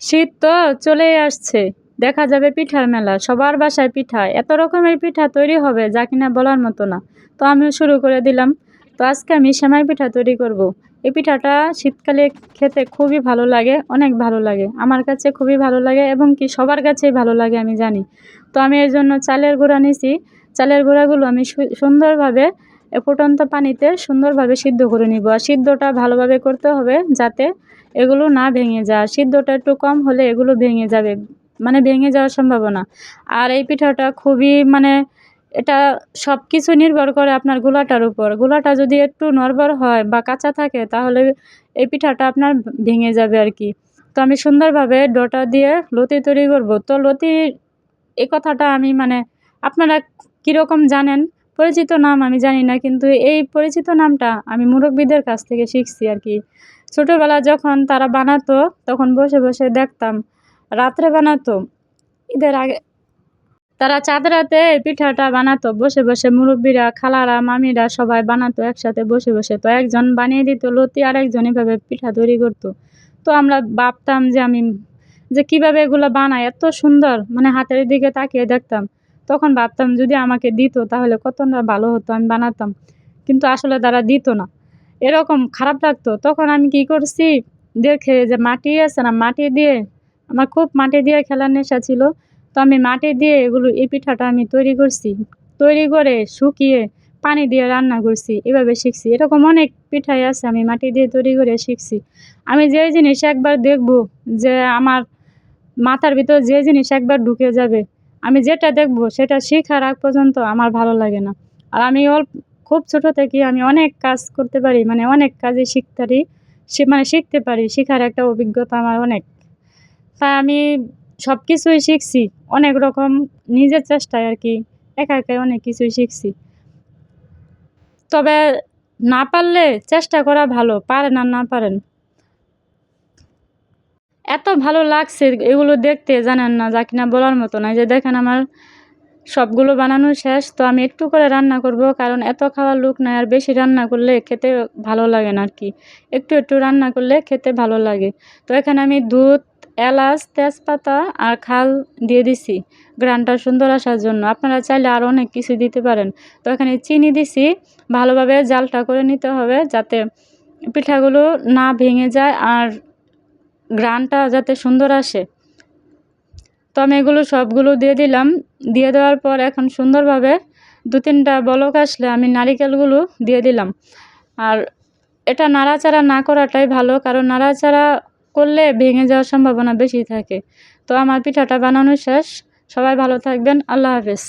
শীত তো চলেই আসছে। দেখা যাবে পিঠার মেলা, সবার বাসায় পিঠা। এত রকমের পিঠা তৈরি হবে যা কিনা বলার মতো না। তো আমিও শুরু করে দিলাম। তো আজকে আমি সেমাই পিঠা তৈরি করব। এই পিঠাটা শীতকালে খেতে খুবই ভালো লাগে, অনেক ভালো লাগে। আমার কাছে খুবই ভালো লাগে এবং কি সবার কাছেই ভালো লাগে আমি জানি। তো আমি এর জন্য চালের গুঁড়া নিছি। চালের গুঁড়াগুলো আমি সুন্দরভাবে ফুটন্ত পানিতে সুন্দরভাবে সিদ্ধ করে নিব। আর সিদ্ধটা ভালোভাবে করতে হবে যাতে এগুলো না ভেঙে যায়। সিদ্ধটা একটু কম হলে এগুলো ভেঙে যাবে। মানে ভেঙে যাওয়ার সম্ভাবনা। আর এই পিঠাটা খুবই মানে এটা সব কিছু নির্ভর করে আপনার গোলাটার উপর। গোলাটা যদি একটু নড়বড় হয় বা কাঁচা থাকে, তাহলে এই পিঠাটা আপনার ভেঙে যাবে আর কি। তো আমি সুন্দরভাবে ডোটা দিয়ে লতি তৈরি করব। তো লতি এই কথাটা আমি মানে আপনারা কীরকম জানেন? পরিচিত নাম আমি জানি না, কিন্তু এই পরিচিত নামটা আমি মুরব্বীদের কাছ থেকে শিখছি আর কি। ছোটোবেলা যখন তারা বানাতো, তখন বসে বসে দেখতাম, রাত্রে বানাতো, ঈদের আগে তারা চাঁদ রাতে পিঠাটা বানাতো, বসে বসে মুরব্বীরা, খালারা, মামিরা সবাই বানাতো, একসাথে বসে বসে। তো একজন বানিয়ে দিত লতি আর একজন এভাবে পিঠা তৈরি করতো। তো আমরা ভাবতাম যে আমি যে কীভাবে এগুলো বানায় এত সুন্দর মানে হাতের দিকে তাকিয়ে দেখতাম। তখন ভাবতাম যদি আমাকে দিত তাহলে কতটা ভালো হতো, আমি বানাতাম। কিন্তু আসলে তারা দিত না। এরকম খারাপ লাগতো। তখন আমি কি করছি? দেখে যে মাটি আছে না, মাটি দিয়ে, আমার খুব মাটি দিয়ে খেলার নেশা ছিল। তো আমি মাটি দিয়ে এগুলো এই পিঠাটা আমি তৈরি করছি। তৈরি করে শুকিয়ে পানি দিয়ে রান্না করছি, এভাবে শিখছি। এরকম অনেক পিঠাই আছে আমি মাটি দিয়ে তৈরি করে শিখছি। আমি যে জিনিস একবার দেখব যে আমার মাথার ভিতর যে জিনিস একবার ঢুকে যাবে আমি যেটা দেখব সেটা শেখার আগ পর্যন্ত আমার ভালো লাগে না। আর আমি অল্প খুব ছোট থেকে আমি অনেক কাজ করতে পারি মানে অনেক কাজে শিখতে পারি। সে মানে শিখতে পারি, শেখার একটা অভিজ্ঞতা আমার অনেক। তাই আমি সব কিছুই শিখছি, অনেক রকম নিজের চেষ্টায় আর কি, একা একাই অনেক কিছুই শিখছি। তবে না পারলে চেষ্টা করা ভালো, পারেন আর না পারেন। এত ভালো লাগছে এগুলো দেখতে, জানেন না, যা কিনা বলার মতো না। যে দেখেন আমার সবগুলো বানানো শেষ, তো আমি একটু করে রান্না করব, কারণ এত খাওয়ার লোক নাই, আর বেশি রান্না করলে খেতে ভালো লাগে না আর কি একটু একটু রান্না করলে খেতে ভালো লাগে। তো এখানে আমি দুধ, এলাচ, তেজপাতা আর খাল দিয়ে দিছি। গ্রানটা সুন্দর আসার জন্য। আপনারা চাইলে আরও অনেক কিছু দিতে পারেন। তো এখানে চিনি দিছি। ভালোভাবে জালটা করে নিতে হবে যাতে পিঠাগুলো না ভেঙে যায়, আর গ্রানটা যাতে সুন্দর আসে। তো আমি এগুলো সবগুলো দিয়ে দিলাম। দিয়ে দেওয়ার পর এখন সুন্দরভাবে দু তিনটা বলক আসলে আমি নারিকেলগুলো দিয়ে দিলাম। আর এটা নাড়াচাড়া না করাটাই ভালো, কারণ নাড়াচাড়া করলে ভেঙে যাওয়ার সম্ভাবনা বেশি থাকে। তো আমার পিঠাটা বানানো শেষ। সবাই ভালো থাকবেন। আল্লাহ হাফেজ।